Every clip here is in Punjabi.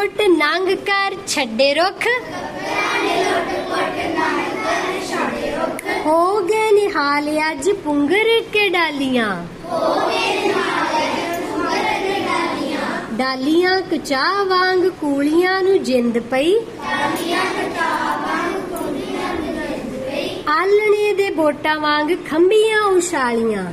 ਘੁੱਟ ਨੰਗ ਕਰ ਛੱਡੇ ਰੁੱਖ। ਹੋ ਗਏ ਨਿਹਾਲ ਅੱਜ ਪੁੰਗਰ ਕੇ ਡਾਲੀਆਂ। ਡਾਲੀਆਂ ਕਚਾ ਵਾਂਗ ਕੂਲੀਆਂ ਨੂੰ ਜਿੰਦ ਪਈ। ਆਲਣੇ ਦੇ ਬੋਟਾਂ ਵਾਂਗ ਖੰਭੀਆਂ ਉਛਾਲੀਆਂ।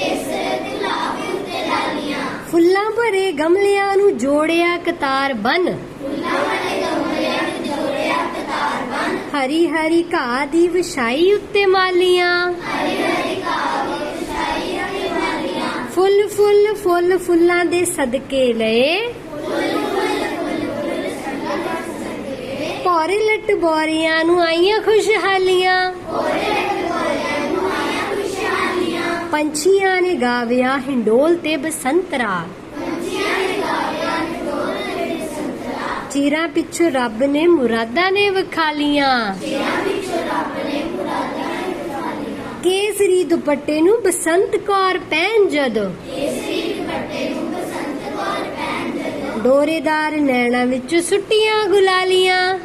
ਫੁੱਲਾਂ ਭਰੇ ਗਮਲਿਆਂ ਨੂੰ ਜੋੜਿਆ ਕਤਾਰ ਬਨ। ਹਰੀ ਹਰੀ ਘਾਹ ਦੀ ਵਿਛਾਈ ਉੱਤੇ ਮਾਲੀਆਂ। ਫੁੱਲ ਫੁੱਲ ਫੁੱਲ ਫੁੱਲਾਂ ਦੇ ਸਦਕੇ ਲਏ। ਪੌਰੇ ਲੱਟ ਬੋਰੀਆਂ ਨੂੰ ਆਈਆਂ ਖੁਸ਼ਹਾਲੀਆਂ। ਪੰਛੀਆਂ ਨੇ ਗਾਵਿਆ ਹਿੰਡੋਲ ਤੇ ਬਸੰਤਰਾ। ਚੀਰਾਂ ਪਿੱਛੋਂ ਰੱਬ ਨੇ ਮੁਰਾਦਾਂ ਨੇ ਵਿਖਾਲੀਆਂ। ਕੇਸਰੀ ਦੁਪੱਟੇ ਨੂੰ ਬਸੰਤ ਕੌਰ ਪਹਿਨ ਜਦੋਂ। ਡੋਰੇਦਾਰ ਨੈਣਾ ਵਿੱਚ ਸੁੱਟੀਆਂ ਗੁਲਾਲੀਆਂ।